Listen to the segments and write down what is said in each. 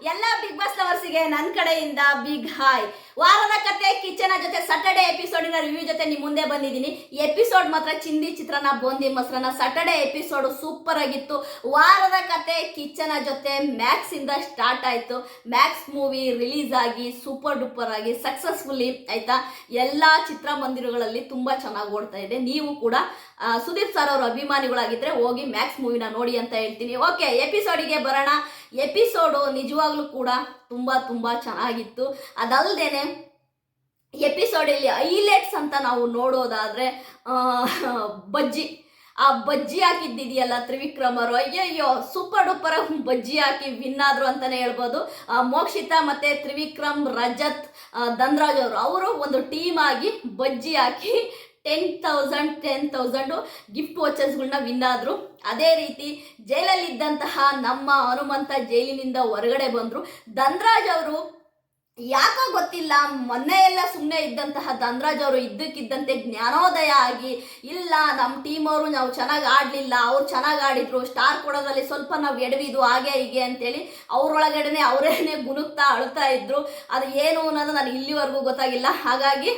ಎಲ್ಲ big boss ಲವರ್ಸಿಗೆ ನನ್ನ ಕಡೆಯಿಂದ ಬಿಗ್ ಹಾಯ್ ವಾರದ ಕತೆ ಕಿಚನ ಜೊತೆ ಸ್ಯಾಟರ್ಡೆ ಎಪಿಸೋಡಿನ ರಿವ್ಯೂ ಜೊತೆ ನಿಮ್ಮ ಮುಂದೆ ಬಂದಿದ್ದೀನಿ. ಎಪಿಸೋಡ್ ಮಾತ್ರ ಚಿಂದಿ ಚಿತ್ರನ ಬೊಂದಿ ಮೊಸರನ್ನ ಸಾಟರ್ಡೆ ಎಪಿಸೋಡ್ ಸೂಪರ್ ಆಗಿತ್ತು. ವಾರದ ಕತೆ ಕಿಚನ ಜೊತೆ ಮ್ಯಾಕ್ಸ್ ಇಂದ ಸ್ಟಾರ್ಟ್ ಆಯ್ತು. ಮ್ಯಾಕ್ಸ್ ಮೂವಿ ರಿಲೀಸ್ ಆಗಿ ಸೂಪರ್ ಡೂಪರ್ ಆಗಿ ಸಕ್ಸಸ್ಫುಲ್ಲಿ ಆಯ್ತಾ? ಎಲ್ಲ ಚಿತ್ರಮಂದಿರಗಳಲ್ಲಿ ತುಂಬಾ ಚೆನ್ನಾಗಿ ಓಡ್ತಾ ಇದೆ. ನೀವು ಕೂಡ ಸುದೀಪ್ ಸರ್ ಅವರು ಅಭಿಮಾನಿಗಳಾಗಿದ್ರೆ ಹೋಗಿ ಮ್ಯಾಕ್ಸ್ ಮೂವಿನ ನೋಡಿ ಅಂತ ಹೇಳ್ತೀನಿ. ಓಕೆ ಎಪಿಸೋಡಿಗೆ ಬರೋಣ. ಎಪಿಸೋಡು ನಿಜವಾಗ್ಲೂ ಕೂಡ ತುಂಬ ತುಂಬ ಚೆನ್ನಾಗಿತ್ತು. ಅದಲ್ಲದೇನೆ ಎಪಿಸೋಡಲ್ಲಿ ಹೈಲೈಟ್ಸ್ ಅಂತ ನಾವು ನೋಡೋದಾದರೆ ಬಜ್ಜಿ. ಆ ಬಜ್ಜಿ ಹಾಕಿದ್ದಿದೆಯಲ್ಲ ತ್ರಿವಿಕ್ರಮರು ಅಯ್ಯಯ್ಯೋ ಸೂಪರ್ ಡೂಪರ್ ಬಜ್ಜಿ ಹಾಕಿ ವಿನ್ ಆದರು ಅಂತಲೇ ಹೇಳ್ಬೋದು. ಮೋಕ್ಷಿತಾ ಮತ್ತು ತ್ರಿವಿಕ್ರಮ್, ರಜತ್ ಧನ್ರಾಜ್ ಅವರು. ಅವರು ಒಂದು ಟೀಮ್ ಆಗಿ ಬಜ್ಜಿ ಹಾಕಿ ten thousand ten thousand gift ವಾಚರ್ಸ್ಗಳನ್ನ win ಆದರು. ಅದೇ ರೀತಿ ಜೈಲಲ್ಲಿದ್ದಂತಹ ನಮ್ಮ ಹನುಮಂತ ಜೈಲಿನಿಂದ ಹೊರಗಡೆ ಬಂದರು. ಧನ್ರಾಜ್ ಅವರು ಯಾಕೋ ಗೊತ್ತಿಲ್ಲ, ಮೊನ್ನೆ ಎಲ್ಲ ಸುಮ್ಮನೆ ಇದ್ದಂತಹ ಧನ್ರಾಜ್ ಅವರು ಇದ್ದಕ್ಕಿದ್ದಂತೆ ಜ್ಞಾನೋದಯ ಆಗಿ, ಇಲ್ಲ ನಮ್ಮ ಟೀಮ್ ಅವರು ನಾವು ಚೆನ್ನಾಗಿ ಆಡಲಿಲ್ಲ, ಅವ್ರು ಚೆನ್ನಾಗಿ ಆಡಿದ್ರು ಸ್ಟಾರ್ ಕೊಡೋದ್ರಲ್ಲಿ ಸ್ವಲ್ಪ ನಾವು ಎಡವಿದು ಹಾಗೆ ಹೀಗೆ ಅಂತೇಳಿ ಅವ್ರೊಳಗಡೆನೆ ಅವರೇನೆ ಗುಣುಕ್ತಾ ಅಳ್ತಾ ಇದ್ರು. ಅದು ಏನು ಅನ್ನೋದು ನನಗೆ ಇಲ್ಲಿವರೆಗೂ ಗೊತ್ತಾಗಿಲ್ಲ. ಹಾಗಾಗಿ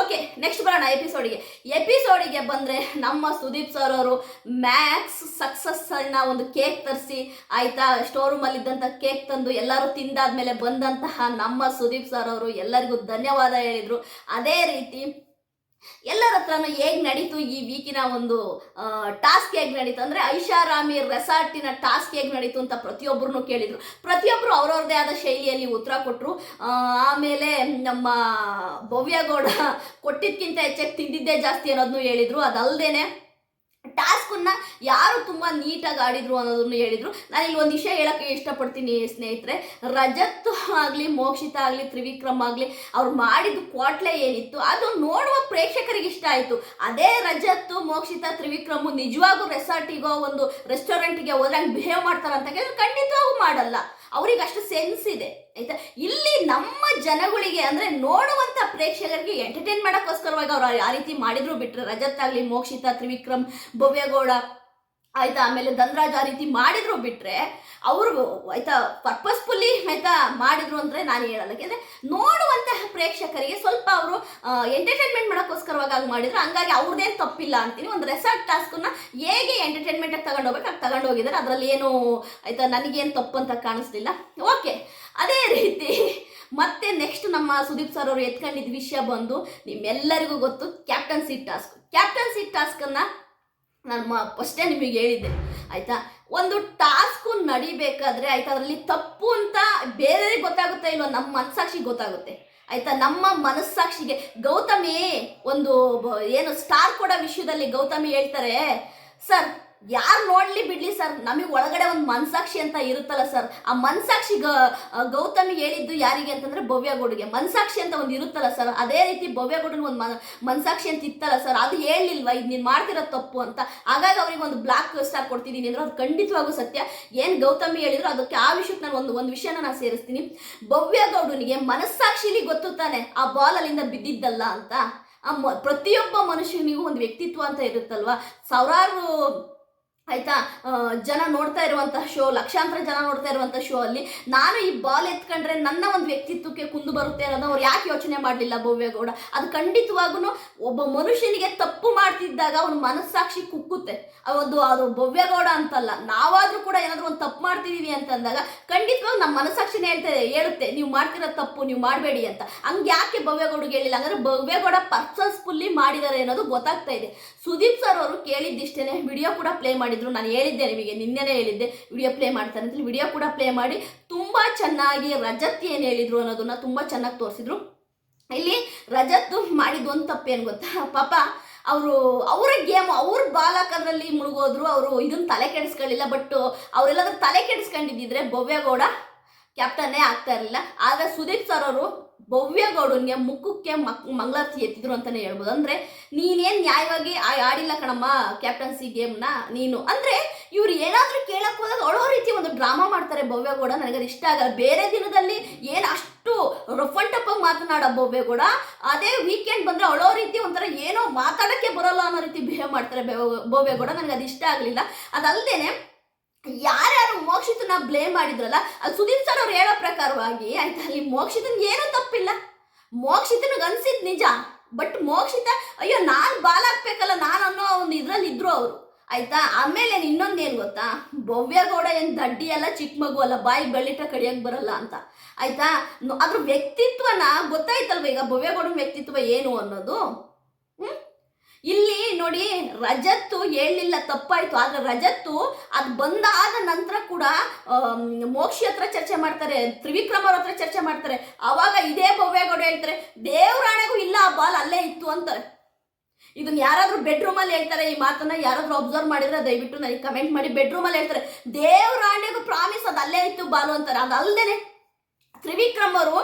ಓಕೆ ನೆಕ್ಸ್ಟ್ ಬರೋಣ ಎಪಿಸೋಡಿಗೆ ಎಪಿಸೋಡಿಗೆ ಬಂದರೆ ನಮ್ಮ ಸುದೀಪ್ ಸರ್ ಅವರು ಮ್ಯಾಕ್ಸ್ ಸಕ್ಸಸ್ ಅನ್ನ ಒಂದು ಕೇಕ್ ತರಿಸಿ, ಆಯ್ತಾ? ರೂಮಲ್ಲಿ ಇದ್ದಂಥ ಕೇಕ್ ತಂದು ಎಲ್ಲರೂ ತಿಂದಾದ್ಮೇಲೆ ಬಂದಂತಹ ನಮ್ಮ ಸುದೀಪ್ ಸರ್ ಅವರು ಎಲ್ಲರಿಗೂ ಧನ್ಯವಾದ ಹೇಳಿದರು. ಅದೇ ರೀತಿ ಎಲ್ಲರ ಹತ್ರನೂ ಹೇಗೆ ನಡೀತು ಈ ವೀಕಿನ ಒಂದು ಟಾಸ್ಕ್ ಹೇಗೆ ನಡೀತು? ಅಂದರೆ ಐಷಾರಾಮಿ ರೆಸಾರ್ಟಿನ ಟಾಸ್ಕ್ ಹೇಗೆ ನಡೀತು ಅಂತ ಪ್ರತಿಯೊಬ್ಬರನ್ನು ಕೇಳಿದರು. ಪ್ರತಿಯೊಬ್ಬರು ಅವ್ರವ್ರದ್ದೇ ಆದ ಶೈಲಿಯಲ್ಲಿ ಉತ್ತರ ಕೊಟ್ಟರು ಆಮೇಲೆ ನಮ್ಮ ಭವ್ಯಗೌಡ ಕೊಟ್ಟಿದ್ದಕ್ಕಿಂತ ಹೆಚ್ಚಾಗಿ ತಿಂದಿದ್ದೇ ಜಾಸ್ತಿ ಅನ್ನೋದನ್ನು ಹೇಳಿದರು. ಅದಲ್ಲದೇನೆ ಟಾಸ್ಕನ್ನ ಯಾರು ತುಂಬ ನೀಟಾಗಿ ಆಡಿದ್ರು ಅನ್ನೋದನ್ನು ಹೇಳಿದರು. ನಾನು ಇಲ್ಲಿ ಒಂದು ವಿಷಯ ಹೇಳೋಕ್ಕೆ ಇಷ್ಟಪಡ್ತೀನಿ ಸ್ನೇಹಿತರೆ. ರಜತ್ ಆಗಲಿ, ಮೋಕ್ಷಿತ ಆಗಲಿ, ತ್ರಿವಿಕ್ರಮ್ ಆಗಲಿ, ಅವ್ರು ಮಾಡಿದ ಕ್ವಾಟ್ಲೆ ಏನಿತ್ತು, ಅದು ನೋಡುವ ಪ್ರೇಕ್ಷಕರಿಗೆ ಇಷ್ಟ ಆಯಿತು. ಅದೇ ರಜತ್, ಮೋಕ್ಷಿತ, ತ್ರಿವಿಕ್ರಮ್ ನಿಜವಾಗೂ ರೆಸಾರ್ಟಿಗೋ ಒಂದು ರೆಸ್ಟೋರೆಂಟ್ಗೆ ಹೋದ್ರೆ ಹಂಗೆ ಬಿಹೇವ್ ಮಾಡ್ತಾರೆ ಅಂತ ಕೇಳಿದ್ರೆ ಖಂಡಿತವಾಗೂ ಮಾಡಲ್ಲ. ಅವ್ರಿಗೆ ಅಷ್ಟು ಸೆನ್ಸ್ ಇದೆ. ಆಯ್ತಾ? ಇಲ್ಲಿ ನಮ್ಮ ಜನಗಳಿಗೆ ಅಂದ್ರೆ ನೋಡುವಂತ ಪ್ರೇಕ್ಷಕರಿಗೆ ಎಂಟರ್ಟೈನ್ ಮಾಡೋಕ್ಕೋಸ್ಕರವಾಗಿ ಅವ್ರು ಆ ರೀತಿ ಮಾಡಿದ್ರು ಬಿಟ್ರೆ ರಜತ್ ಆಗ್ಲಿ, ಮೋಕ್ಷಿತ, ತ್ರಿವಿಕ್ರಮ್, ಭವ್ಯಗೌಡ, ಆಯ್ತಾ? ಆಮೇಲೆ ಧನ್ರಾಜ್ ಆ ರೀತಿ ಮಾಡಿದ್ರು ಬಿಟ್ರೆ ಅವರು ಆಯ್ತಾ ಪರ್ಪಸ್ಫುಲ್ಲಿ ಆಯ್ತಾ ಮಾಡಿದ್ರು ಅಂದ್ರೆ ನಾನು ಹೇಳಲ್ಲ ಯಾಕೆಂದ್ರೆ ನೋಡುವಂತಹ ಪ್ರೇಕ್ಷಕರಿಗೆ ಸ್ವಲ್ಪ ಅವರು ಎಂಟರ್ಟೈನ್ಮೆಂಟ್ ಮಾಡೋಕ್ಕೋಸ್ಕರವಾಗಿ ಆಗಿ ಮಾಡಿದ್ರು. ಹಂಗಾಗಿ ಅವ್ರದ್ದೇನು ತಪ್ಪಿಲ್ಲ ಅಂತೀನಿ. ಒಂದು ರೆಸಾರ್ಟ್ ಟಾಸ್ಕನ್ನ ಹೇಗೆ ಎಂಟರ್ಟೈನ್ಮೆಂಟ್ ತಗೊಂಡು ಹೋಗ್ಬೇಕು ಅದು ತಗೊಂಡೋಗಿದ್ದಾರೆ. ಅದರಲ್ಲಿ ಏನು ಆಯ್ತಾ ನನಗೇನು ತಪ್ಪು ಅಂತ ಕಾಣಿಸ್ಲಿಲ್ಲ. ಓಕೆ ಅದೇ ರೀತಿ ಮತ್ತೆ ನೆಕ್ಸ್ಟ್ ನಮ್ಮ ಸುದೀಪ್ ಸರ್ ಅವರು ಎತ್ಕೊಂಡಿದ್ದ ವಿಷಯ ಬಂದು ನಿಮ್ಮೆಲ್ಲರಿಗೂ ಗೊತ್ತು ಕ್ಯಾಪ್ಟನ್ಸಿ ಟಾಸ್ಕ್ ಕ್ಯಾಪ್ಟನ್ಸಿ ಟಾಸ್ಕನ್ನು ನಾನು ಫಸ್ಟೇ ನಿಮಗೆ ಹೇಳಿದ್ದೆ. ಆಯ್ತಾ? ಒಂದು ಟಾಸ್ಕು ನಡಿಬೇಕಾದ್ರೆ ಆಯ್ತಾ, ಅದರಲ್ಲಿ ತಪ್ಪು ಅಂತ ಬೇರೆ ಗೊತ್ತಾಗುತ್ತೆ ಇಲ್ವ? ನಮ್ಮ ಮನಸ್ಸಾಕ್ಷಿಗೆ ಗೊತ್ತಾಗುತ್ತೆ. ಆಯ್ತಾ? ನಮ್ಮ ಮನಸ್ಸಾಕ್ಷಿಗೆ. ಗೌತಮಿ ಒಂದು ಏನು ಸ್ಟಾರ್ ಕೊಡೋ ವಿಷಯದಲ್ಲಿ ಗೌತಮಿ ಹೇಳ್ತಾರೆ ಸರ್ ಯಾರು ನೋಡ್ಲಿ ಬಿಡ್ಲಿ ಸರ್? ನಮಗೆ ಒಳಗಡೆ ಒಂದು ಮನ್ಸಾಕ್ಷಿ ಅಂತ ಇರುತ್ತಲ್ಲ ಸರ್. ಆ ಮನ್ಸಾಕ್ಷಿ ಗೌತಮಿ ಹೇಳಿದ್ದು ಯಾರಿಗೆ ಅಂತಂದ್ರೆ ಭವ್ಯಗೌಡಿಗೆ. ಮನ್ಸಾಕ್ಷಿ ಅಂತ ಒಂದು ಇರುತ್ತಲ್ಲ ಸರ್, ಅದೇ ರೀತಿ ಭವ್ಯಗೌಡನ ಒಂದು ಮನ, ಮನ್ಸಾಕ್ಷಿ ಅಂತ ಇತ್ತಲ್ಲ ಸರ್, ಅದು ಹೇಳಿಲ್ವಾ ಇದು ನೀನು ಮಾಡ್ತಿರೋ ತಪ್ಪು ಅಂತ. ಹಾಗಾಗಿ ಅವ್ರಿಗೆ ಒಂದು ಬ್ಲಾಕ್ ಸ್ಟಾರ್ ಕೊಡ್ತಿದ್ದೀನಿ ಅಂದ್ರೆ ಅದು ಖಂಡಿತವಾಗೂ ಸತ್ಯ. ಏನು ಗೌತಮಿ ಹೇಳಿದ್ರು ಅದಕ್ಕೆ ಆ ವಿಷಯಕ್ಕೆ ನಾನು ಒಂದು ಒಂದು ವಿಷಯನ ನಾನು ಸೇರಿಸ್ತೀನಿ. ಭವ್ಯಗೌಡನಿಗೆ ಮನಸ್ಸಾಕ್ಷಿಲಿ ಗೊತ್ತು ತಾನೆ, ಆ ಬಾಲ್ ಅಲ್ಲಿಂದ ಬಿದ್ದಿದ್ದಲ್ಲ ಅಂತ. ಆ ಪ್ರತಿಯೊಬ್ಬ ಮನುಷ್ಯನಿಗೂ ಒಂದು ವ್ಯಕ್ತಿತ್ವ ಅಂತ ಇರುತ್ತಲ್ವಾ? ಸಾವಿರಾರು ಆಯ್ತಾ? ಜನ ನೋಡ್ತಾ ಇರುವಂತಹ ಶೋ ಲಕ್ಷಾಂತರ ಜನ ನೋಡ್ತಾ ಇರುವಂತಹ ಶೋ ಅಲ್ಲಿ ನಾನು ಈ ಬಾಲ್ ಎತ್ಕೊಂಡ್ರೆ ನನ್ನ ಒಂದು ವ್ಯಕ್ತಿತ್ವಕ್ಕೆ ಕುಂದು ಬರುತ್ತೆ ಅನ್ನೋದು ಅವ್ರು ಯಾಕೆ ಯೋಚನೆ ಮಾಡಲಿಲ್ಲ ಭವ್ಯಗೌಡ ಅದು ಖಂಡಿತವಾಗೂ ಒಬ್ಬ ಮನುಷ್ಯನಿಗೆ ತಪ್ಪು ಮಾಡ್ತಿದ್ದಾಗ ಅವನ ಮನಸ್ಸಾಕ್ಷಿ ಕುಕ್ಕುತ್ತೆ. ಒಂದು, ಅದು ಭವ್ಯಗೌಡ ಅಂತಲ್ಲ, ನಾವಾದ್ರೂ ಕೂಡ ಏನಾದರೂ ಒಂದು ತಪ್ಪು ಮಾಡ್ತಿದೀವಿ ಅಂತಂದಾಗ ಖಂಡಿತವಾಗ ನಮ್ಮ ಮನಸ್ಸಾಕ್ಷಿನೇ ಹೇಳ್ತಾ, ಹೇಳುತ್ತೆ, ನೀವು ಮಾಡ್ತಿರೋ ತಪ್ಪು, ನೀವು ಮಾಡಬೇಡಿ ಅಂತ. ಹಂಗೆ ಯಾಕೆ ಭವ್ಯಗೌಡಗೆ ಹೇಳಿಲ್ಲ? ಅಂದ್ರೆ ಭವ್ಯಗೌಡ ಪರ್ಸನ್ಸ್ಫುಲ್ಲಿ ಮಾಡಿದ್ದಾರೆ ಅನ್ನೋದು ಗೊತ್ತಾಗ್ತಾ ಇದೆ. ಸುದೀಪ್ ಸರ್ ಅವರು ಕೇಳಿದ್ದಿಷ್ಟೇ ವಿಡಿಯೋ ಕೂಡ ಪ್ಲೇ ಮಾಡಿದ್ರು, ನಾನು ಹೇಳಿದ್ದೆ ನಿಮಗೆ, ನಿನ್ನೆನೇ ಹೇಳಿದ್ದೆ ವಿಡಿಯೋ ಪ್ಲೇ ಮಾಡ್ತಾರೆ ಅಂತ ವಿಡಿಯೋ ಕೂಡ ಪ್ಲೇ ಮಾಡಿ, ತುಂಬ ಚೆನ್ನಾಗಿ ರಜತ್ ಏನು ಹೇಳಿದ್ರು ಅನ್ನೋದನ್ನ ತುಂಬ ಚೆನ್ನಾಗಿ ತೋರಿಸಿದ್ರು. ಇಲ್ಲಿ ರಜತ್ ಮಾಡಿದ್ದು ಒಂದು ತಪ್ಪೇನು ಗೊತ್ತಾ? ಪಾಪ, ಅವರು, ಅವರ ಗೇಮ್ ಅವ್ರ ಬಾಲಕರಲ್ಲಿ ಮುಳುಗೋದ್ರು, ಅವರು ಇದನ್ನ ತಲೆ ಕೆಡಿಸ್ಕೊಳ್ಳಿಲ್ಲ ಬಟ್ ಅವರೆಲ್ಲಾದ್ರೂ ತಲೆ ಕೆಡಿಸ್ಕೊಂಡಿದ್ದಿದ್ರೆ ಭವ್ಯಗೌಡ ಕ್ಯಾಪ್ಟನ್ನೇ ಆಗ್ತಾ ಇರಲಿಲ್ಲ. ಆದರೆ ಸುದೀಪ್ ಸರ್ ಅವರು ಭವ್ಯಗೌಡನ್ಗೆ ಮುಖಕ್ಕೆ ಮಕ್ ಮಂಗಳಾರತಿ ಎತ್ತಿದ್ರು ಅಂತಾನೆ ಹೇಳ್ಬೋದು. ಅಂದ್ರೆ ನೀನೇನ್ ನ್ಯಾಯವಾಗಿ ಆಡಿಲ್ಲ ಕಣಮ್ಮ ಕ್ಯಾಪ್ಟನ್ಸಿ ಗೇಮ್ನ ನೀನು. ಅಂದ್ರೆ ಇವ್ರು ಏನಾದ್ರೂ ಕೇಳಕ್ ಹೋದಾಗ ರೀತಿ ಒಂದು ಡ್ರಾಮಾ ಮಾಡ್ತಾರೆ ಭವ್ಯಗೌಡ ಅದು ಇಷ್ಟ ಆಗಲ್ಲ. ಬೇರೆ ದಿನದಲ್ಲಿ ಏನು ಅಷ್ಟು ರಫ್ ಅಂಡ್ ಟಫ್ ಮಾತನಾಡೋ ಭವ್ಯಗೌಡ ಅದೇ ವೀಕೆಂಡ್ ಬಂದ್ರೆ ಅಳೋ ರೀತಿ ಒಂಥರ ಏನೋ ಮಾತಾಡಕ್ಕೆ ಬರಲ್ಲ ಅನ್ನೋ ರೀತಿ ಬಿಹೇವ್ ಮಾಡ್ತಾರೆ ಭವ್ಯ- ಭವ್ಯಗೌಡ ನನಗೆ ಅದು ಇಷ್ಟ ಆಗಲಿಲ್ಲ. ಅದಲ್ಲದೇನೆ ಯಾರ್ಯಾರು ಮೋಕ್ಷಿತನ ಬ್ಲೇಮ್ ಮಾಡಿದ್ರಲ್ಲ ಅದು ಸುದೀಪ್ ಸರ್ ಅವ್ರು ಹೇಳೋ ಪ್ರಕಾರವಾಗಿ, ಆಯ್ತಾ ಅಲ್ಲಿ ಮೋಕ್ಷಿತನ್ ಏನೂ ತಪ್ಪಿಲ್ಲ. ಮೋಕ್ಷಿತನಿಗೆ ಅನ್ಸಿದ್ ನಿಜ ಬಟ್ ಮೋಕ್ಷಿತ, ಅಯ್ಯೋ, ನಾನು ಬಾಲಾಗ್ಬೇಕಲ್ಲ, ನಾನು ಅನ್ನೋ ಒಂದು ಇದ್ರಲ್ಲಿ ಇದ್ರು ಅವರು. ಆಯ್ತಾ, ಆಮೇಲೆ ಇನ್ನೊಂದೇನು ಗೊತ್ತಾ? ಭವ್ಯಗೌಡ ಏನು ದಡ್ಡಿ ಅಲ್ಲ ಚಿಕ್ಕ ಮಗು ಅಲ್ಲ, ಬಾಯಿ ಬೆಳ್ಳಿಟ್ಟ ಕಡಿಯಕ್ ಬರಲ್ಲ ಅಂತ. ಆಯ್ತಾ ಅದ್ರ ವ್ಯಕ್ತಿತ್ವನ ಗೊತ್ತಾಯ್ತಲ್ವ ಈಗ ಭವ್ಯಗೌಡನ ವ್ಯಕ್ತಿತ್ವ ಏನು ಅನ್ನೋದು? ಹ್ಮ್? ಇಲ್ಲಿ ನೋಡಿ, ರಜತ್ತು ಹೇಳಲಿಲ್ಲ ತಪ್ಪಾಯ್ತು. ಆದ್ರೆ ರಜತ್ತು ಅದು ಬಂದಾದ ನಂತರ ಕೂಡ ಮೋಕ್ಷಿ ಹತ್ರ ಚರ್ಚೆ ಮಾಡ್ತಾರೆ, ತ್ರಿವಿಕ್ರಮರ ಹತ್ರ ಚರ್ಚೆ ಮಾಡ್ತಾರೆ. ಅವಾಗ ಇದೇ ಭವ್ಯಗೌಡ ಹೇಳ್ತಾರೆ ದೇವರಾಣೆಗೂ ಇಲ್ಲ, ಆ ಬಾಲ್ ಅಲ್ಲೇ ಇತ್ತು ಅಂತಾರೆ. ಇದನ್ನ ಯಾರಾದ್ರೂ ಬೆಡ್ರೂಮಲ್ಲಿ ಹೇಳ್ತಾರೆ, ಈ ಮಾತನ್ನ ಯಾರಾದ್ರೂ ಅಬ್ಸರ್ವ್ ಮಾಡಿದ್ರೆ ದಯವಿಟ್ಟು ನನಗೆ ಕಮೆಂಟ್ ಮಾಡಿ. ಬೆಡ್ರೂಮಲ್ಲಿ ಹೇಳ್ತಾರೆ ದೇವರಾಣೆಗೂ ಪ್ರಾಮಿಸ್ ಅದು ಅಲ್ಲೇ ಇತ್ತು ಬಾಲು ಅಂತಾರೆ. ಅದು ತ್ರಿವಿಕ್ರಮರು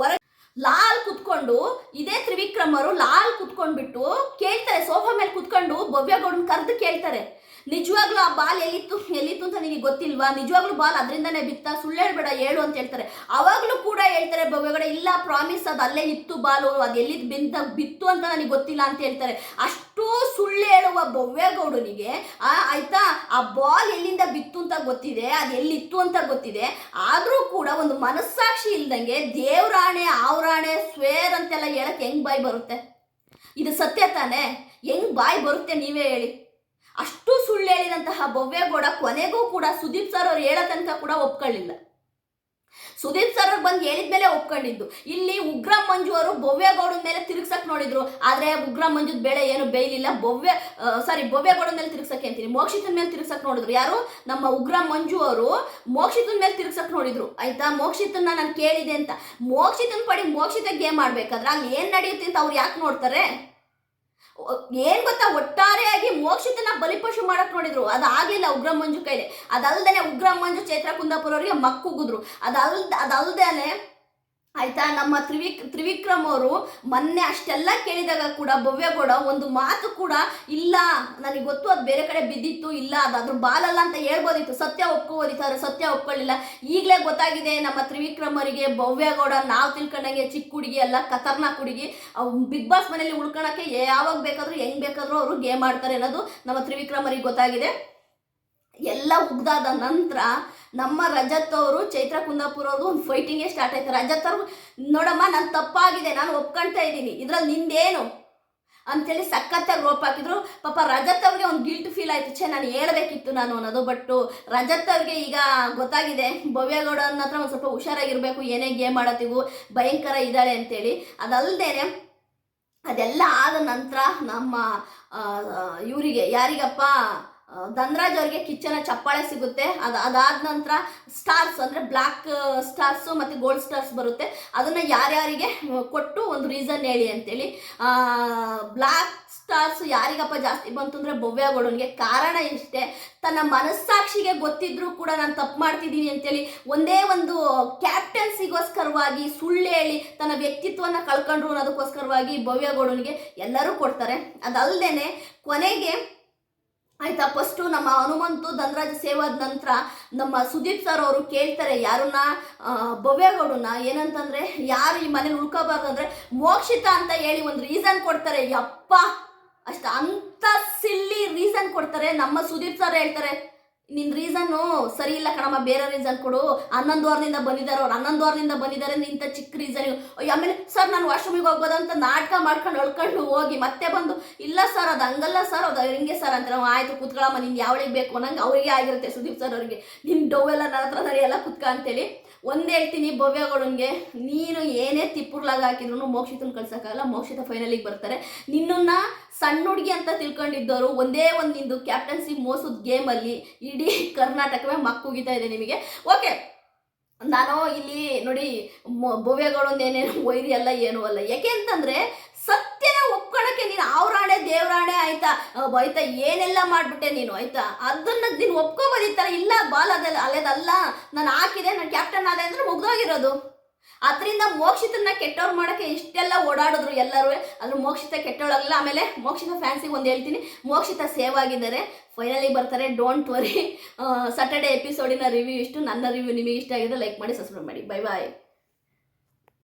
ಹೊರ ಲಾಲ್ ಕುತ್ಕೊಂಡು ಇದೇ ತ್ರಿವಿಕ್ರಮರು ಲಾಲ್ ಕುತ್ಕೊಂಡ್ಬಿಟ್ಟು ಕೇಳ್ತಾರೆ ಸೋಫಾ ಮೇಲೆ ಕುತ್ಕೊಂಡು ಭವ್ಯಗೌಡನ್ ಕರೆದು ಕೇಳ್ತಾರೆ. ನಿಜವಾಗ್ಲೂ ಆ ಬಾಲ್ ಎಲ್ಲಿತ್ತು? ಎಲ್ಲಿತ್ತು ಅಂತ ನಿನಗೆ ಗೊತ್ತಿಲ್ವಾ? ನಿಜವಾಗ್ಲೂ ಬಾಲ್ ಅದರಿಂದನೇ ಬಿತ್ತ? ಸುಳ್ಳು ಹೇಳ್ಬೇಡ ಹೇಳು ಅಂತ ಹೇಳ್ತಾರೆ. ಅವಾಗಲೂ ಕೂಡ ಹೇಳ್ತಾರೆ ಭವ್ಯಗೌಡ ಇಲ್ಲ ಪ್ರಾಮಿಸ್ ಅದು ಅಲ್ಲೇ ಇತ್ತು ಬಾಲು ಅದು ಎಲ್ಲಿದ್ ಬಿಂತ ಬಿತ್ತು ಅಂತ ನನಗೆ ಗೊತ್ತಿಲ್ಲ ಅಂತ ಹೇಳ್ತಾರೆ. ಅಷ್ಟು ಸುಳ್ಳು ಹೇಳುವ ಭವ್ಯಗೌಡನಿಗೆ ಆ, ಆಯ್ತಾ? ಆ ಬಾಲ್ ಎಲ್ಲಿಂದ ಬಿತ್ತು ಅಂತ ಗೊತ್ತಿದೆ ಅದು ಎಲ್ಲಿತ್ತು ಅಂತ ಗೊತ್ತಿದೆ. ಆದರೂ ಕೂಡ ಒಂದು ಮನಸ್ಸಾಕ್ಷಿ ಇಲ್ದಂಗೆ ದೇವ್ರಾಣೆ ಆವ್ರಾಣೆ ಸ್ವೇರ್ ಅಂತೆಲ್ಲ ಹೇಳಕ್ಕೆ ಹೆಂಗ್ ಬಾಯಿ ಬರುತ್ತೆ? ಇದು ಸತ್ಯ ತಾನೇ? ಹೆಂಗ್ ಬಾಯಿ ಬರುತ್ತೆ ನೀವೇ ಹೇಳಿ. ಭವ್ಯಗೌಡ ಕೊನೆಗೂ ಕೂಡ ಸುದೀಪ್ ಸರ್ ಅವ್ರು ಹೇಳೋ ತನಕ ಕೂಡ ಒಪ್ಕೊಳ್ಳಿಲ್ಲ. ಸುದೀಪ್ ಸರ್ ಅವ್ರು ಬಂದು ಹೇಳಿದ್ಮೇಲೆ ಒಪ್ಕೊಂಡಿದ್ದು ಇಲ್ಲಿ ಉಗ್ರ ಮಂಜು ಅವರು ಭವ್ಯಗೌಡನ ಮೇಲೆ ತಿರುಗ್ಸಕ್ ನೋಡಿದ್ರು. ಆದ್ರೆ ಉಗ್ರ ಮಂಜುದ್ ಬೆಳೆ ಏನು ಬೇಯಲಿಲ್ಲ. ಭವ್ಯ ಸಾರಿ ಭವ್ಯಗೌಡನ ಮೇಲೆ ತಿರುಗ್ಸಕ್ಕೆ ಅಂತೀನಿ. ಮೋಕ್ಷಿತನ ಮೇಲೆ ತಿರುಗ್ಸಕ್ ನೋಡಿದ್ರು. ಯಾರು? ನಮ್ಮ ಉಗ್ರ ಮಂಜು ಅವರು ಮೋಕ್ಷಿತನ ಮೇಲೆ ತಿರುಗ್ಸಕ್ ನೋಡಿದ್ರು. ಆಯ್ತಾ? ಮೋಕ್ಷಿತನ ನಾನು ಕೇಳಿದೆ ಅಂತ. ಮೋಕ್ಷಿತನ ಪಡಿ ಮೋಕ್ಷಿತ ಗೇಮ್ ಮಾಡ್ಬೇಕಾದ್ರೆ ಅಲ್ಲಿ ಏನ್ ನಡೆಯುತ್ತೆ ಅಂತ ಅವ್ರು ಯಾಕೆ ನೋಡ್ತಾರೆ? ಏನ್ ಗೊತ್ತಾ? ಒಟ್ಟಾರೆಯಾಗಿ ಮೋಕ್ಷತನ ಬಲಿಪಶು ಮಾಡಕ್ ನೋಡಿದ್ರು. ಅದಾಗ್ಲಿಲ್ಲ ಉಗ್ರ ಮಂಜು ಕೈಲಿ. ಅದಲ್ದೇನೆ ಉಗ್ರ ಮಂಜು ಚೈತ್ರ ಕುಂದಾಪುರ ಅವರಿಗೆ ಮಕ್ಕುಗಿದ್ರು ಅದಲ್ದ ಅದಲ್ದೇನೆ ಆಯ್ತಾ? ನಮ್ಮ ತ್ರಿವಿಕ್, ತ್ರಿವಿಕ್ರಮ್ ಅವರು ಮೊನ್ನೆ ಅಷ್ಟೆಲ್ಲ ಕೇಳಿದಾಗ ಕೂಡ ಭವ್ಯಗೌಡ ಒಂದು ಮಾತು ಕೂಡ ಇಲ್ಲ, ನನಗೆ ಗೊತ್ತು ಅದು ಬೇರೆ ಕಡೆ ಬಿದ್ದಿತ್ತು, ಇಲ್ಲ, ಅದು ಅದ್ರ ಬಾಲಲ್ಲ ಅಂತ ಹೇಳ್ಬೋದಿತ್ತು. ಸತ್ಯ ಒಪ್ಕೋಬೋದಿತ್ತು ಆದ್ರೆ ಸತ್ಯ ಒಪ್ಕೊಳ್ಳಿಲ್ಲ. ಈಗಲೇ ಗೊತ್ತಾಗಿದೆ ನಮ್ಮ ತ್ರಿವಿಕ್ರಮ್ ಅವರಿಗೆ ಭವ್ಯಗೌಡ ನಾವು ತಿಳ್ಕೊಂಡಂಗೆ ಚಿಕ್ಕ ಹುಡುಗಿ ಅಲ್ಲ, ಖತರ್ನಾಕ್ ಹುಡುಗಿ. ಬಿಗ್ ಬಾಸ್ ಮನೇಲಿ ಉಳ್ಕೊಳಕ್ಕೆ ಯಾವಾಗ ಬೇಕಾದ್ರೂ, ಹೆಂಗ್ ಬೇಕಾದ್ರೂ ಅವರು ಗೇಮ್ ಆಡ್ತಾರೆ ಅನ್ನೋದು ನಮ್ಮ ತ್ರಿವಿಕ್ರಮ್ ಅವರಿಗೆ ಗೊತ್ತಾಗಿದೆ. ಎಲ್ಲ ಉಗ್ದಾದ ನಂತರ ನಮ್ಮ ರಜತ್ ಅವರು ಚೈತ್ರ ಕುಂದಾಪುರ ಅವ್ರದ್ದು ಒಂದು ಫೈಟಿಂಗೇ ಸ್ಟಾರ್ಟ್ ಆಯ್ತು. ರಜತ್ ಅವ್ರು, ನೋಡಮ್ಮ, ನಾನು ತಪ್ಪಾಗಿದೆ, ನಾನು ಒಪ್ಕೊಳ್ತಾ ಇದ್ದೀನಿ. ಇದ್ರಲ್ಲಿ ನಿಂದೇನು? ಅಂತೇಳಿ ಸಖತ್ತಾಗಿ ರೋಪ್ ಹಾಕಿದ್ರು. ಪಾಪ ರಜತ್ ಅವ್ರಿಗೆ ಒಂದು ಗಿಲ್ಟ್ ಫೀಲ್ ಆಯ್ತು. ಛೇ, ನಾನು ಹೇಳ್ಬೇಕಿತ್ತು ನಾನು ಅನ್ನೋದು ಬಟ್ ರಜತ್ ಅವ್ರಿಗೆ ಈಗ ಗೊತ್ತಾಗಿದೆ. ಭವ್ಯಗೌಡನ ಹತ್ರ ಒಂದು ಸ್ವಲ್ಪ ಹುಷಾರಾಗಿರ್ಬೇಕು. ಏನೇ ಗೇಮ್ ಆಡತ್ತಿಗೂ, ಭಯಂಕರ ಇದ್ದಾಳೆ ಅಂತೇಳಿ. ಅದಲ್ಲದೇನೆ ಅದೆಲ್ಲ ಆದ ನಂತರ ನಮ್ಮ ಇವರಿಗೆ, ಯಾರಿಗಪ್ಪ ಧನ್ರಾಜ್ ಅವ್ರಿಗೆ ಕಿಚ್ಚನ ಚಪ್ಪಾಳೆ ಸಿಗುತ್ತೆ. ಅದು ಅದಾದ ನಂತರ ಸ್ಟಾರ್ಸ್ ಅಂದರೆ ಬ್ಲ್ಯಾಕ್ ಸ್ಟಾರ್ಸು ಮತ್ತು ಗೋಲ್ಡ್ ಸ್ಟಾರ್ಸ್ ಬರುತ್ತೆ. ಅದನ್ನು ಯಾರ್ಯಾರಿಗೆ ಕೊಟ್ಟು ಒಂದು ರೀಸನ್ ಹೇಳಿ ಅಂತೇಳಿ. ಬ್ಲ್ಯಾಕ್ ಸ್ಟಾರ್ಸ್ ಯಾರಿಗಪ್ಪ ಜಾಸ್ತಿ ಬಂತು ಅಂದರೆ ಭವ್ಯಗೌಡನಿಗೆ ಕಾರಣ ಇಷ್ಟೇ, ತನ್ನ ಮನಸ್ಸಾಕ್ಷಿಗೆ ಗೊತ್ತಿದ್ರೂ ಕೂಡ ನಾನು ತಪ್ಪು ಮಾಡ್ತಿದ್ದೀನಿ ಅಂತೇಳಿ ಒಂದೇ ಒಂದು ಕ್ಯಾಪ್ಟನ್ಸಿಗೋಸ್ಕರವಾಗಿ ಸುಳ್ಳು ಹೇಳಿ ತನ್ನ ವ್ಯಕ್ತಿತ್ವನ ಕಳ್ಕೊಂಡ್ರು ಅನ್ನೋದಕ್ಕೋಸ್ಕರವಾಗಿ ಭವ್ಯಗೌಡನಿಗೆ ಎಲ್ಲರೂ ಕೊಡ್ತಾರೆ. ಅದಲ್ಲದೆ ಕೊನೆಗೆ ಆಯ್ತಾ ಫಸ್ಟು ನಮ್ಮ ಹನುಮಂತು ಧನರಾಜ ಸೇವಾದ ನಂತರ ನಮ್ಮ ಸುದೀಪ್ ಸರ್ ಅವರು ಕೇಳ್ತಾರೆ, ಯಾರನ್ನ ಭವ್ಯಗೌಡನ ಏನಂತಂದ್ರೆ, ಯಾರು ಈ ಮನೇಲಿ ಉಳ್ಕೋಬಾರ್ದು ಅಂದ್ರೆ ಮೋಕ್ಷಿತ ಅಂತ ಹೇಳಿ ಒಂದು ರೀಸನ್ ಕೊಡ್ತಾರೆ. ಯಪ್ಪ, ಅಷ್ಟ ಅಂತ ಸಿಲ್ಲಿ ರೀಸನ್ ಕೊಡ್ತಾರೆ. ನಮ್ಮ ಸುದೀಪ್ ಸರ್ ಹೇಳ್ತಾರೆ ನಿನ್ ರೀಸನ್ನು ಸರಿ ಇಲ್ಲ ಕಣಮ್ಮ, ಬೇರೆ ರೀಸನ್ ಕೊಡು. ಹನ್ನೊಂದು ವಾರದಿಂದ ಬಂದಿದ್ದಾರೆ ಅವ್ರು. ಹನ್ನೊಂದು ವಾರದಿಂದ ಬಂದಿದ್ದಾರೆ ನಿಂತ ಚಿಕ್ಕ ರೀಸನ್ ಆಮೇಲೆ ಸರ್ ನಾನು ವಾಶ್ರೂಮಿಗೆ ಹೋಗ್ಬೋದಂತ ನಾಟಕ ಮಾಡ್ಕೊಂಡು ಅಳ್ಕೊಂಡು ಹೋಗಿ ಮತ್ತೆ ಬಂದು, ಇಲ್ಲ ಸರ್ ಅದು ಹಂಗಲ್ಲ ಸರ್ ಅದು ಹಿಂಗೆ ಸರ್ ಅಂತ ನಾವು ಆಯ್ತು ಕೂತ್ಕೊಳ್ಳಮ್ಮ ನಿಮ್ಗೆ ಯಾವಳಿಗೆ ಬೇಕು? ಅನ್ನಂಗೆ ಅವರಿಗೆ ಆಗಿರುತ್ತೆ ಸುದೀಪ್ ಸರ್ ಅವರಿಗೆ. ನಿಮ್ಮ ಎಲ್ಲ ನನ್ನ ಹತ್ರ ಎಲ್ಲ ಕುತ್ಕ ಅಂತೇಳಿ. ಒಂದೇ ಹೇಳ್ತೀನಿ ಭವ್ಯಗಳುನ್ಗೆ ನೀನು ಏನೇ ತಿಪ್ಪುರ್ಲಾಗ ಹಾಕಿದ್ರು ಮೋಕ್ಷಿತನ ಕಳ್ಸೋಕ್ಕಾಗಲ್ಲ. ಮೋಕ್ಷಿತ ಫೈನಲಿಗೆ ಬರ್ತಾರೆ. ನಿನ್ನನ್ನು ಸಣ್ಣ ಹುಡುಗಿ ಅಂತ ತಿಳ್ಕೊಂಡಿದ್ದವರು ಒಂದೇ ಒಂದು ನಿಂದು ಕ್ಯಾಪ್ಟನ್ಸಿ ಮೋಸದ ಗೇಮಲ್ಲಿ ಇಡೀ ಕರ್ನಾಟಕವೇ ಮಕ್ಕುಗಿತಾ ಇದೆ ನಿಮಗೆ. ಓಕೆ ನಾನು ಇಲ್ಲಿ ನೋಡಿ ಭವ್ಯಗಳೊಂದೇನೇನು ವೈರಿ ಅಲ್ಲ, ಏನೂ ಅಲ್ಲ. ಯಾಕೆ ಅಂತಂದ್ರೆ, ಸತ್ಯನ ಒಪ್ಕೊಳಕ್ಕೆ ನೀನು ಅವ್ರಾಣೆ, ದೇವ್ರಾಣೆ ಆಯ್ತಾ? ಆಯ್ತಾ ಏನೆಲ್ಲ ಮಾಡ್ಬಿಟ್ಟೆ ನೀನು, ಆಯ್ತಾ? ಅದನ್ನ ನೀನು ಒಪ್ಕೊಬೋದಿತ್ತಲ್ಲ ಇಲ್ಲ, ಬಾಲ್ ಅದಲ್ಲ ಅಲ್ಲೇದಲ್ಲ ನಾನು ಹಾಕಿದೆ, ನಾನು ಕ್ಯಾಪ್ಟನ್ ಆದೆ ಅಂದ್ರೆ ಮುಗ್ದೋಗಿರೋದು. ಅದರಿಂದ ಮೋಕ್ಷಿತನ ಕೆಟ್ಟವ್ರು ಮಾಡೋಕ್ಕೆ ಇಷ್ಟೆಲ್ಲ ಓಡಾಡಿದ್ರು ಎಲ್ಲರೂ. ಅದ್ರ ಮೋಕ್ಷಿತ ಕೆಟ್ಟವಳಾಗಲಿಲ್ಲ ಆಮೇಲೆ ಮೋಕ್ಷಿತ ಫ್ಯಾನ್ಸಿಗೆ ಒಂದು ಹೇಳ್ತೀನಿ. ಮೋಕ್ಷಿತ ಸೇವ್ ಆಗಿದ್ದಾರೆ. ಫೈನಲಿ ಬರ್ತಾರೆ. ಡೋಂಟ್ ವರಿ ಸಾಟರ್ಡೆ ಎಪಿಸೋಡಿನ ರಿವ್ಯೂ ಇಷ್ಟು. ನನ್ನ ರಿವ್ಯೂ ನಿಮಗೆ ಇಷ್ಟ ಆಗಿದೆ ಲೈಕ್ ಮಾಡಿ ಸಬ್ಸ್ಕ್ರೈಬ್ ಮಾಡಿ. Bye bye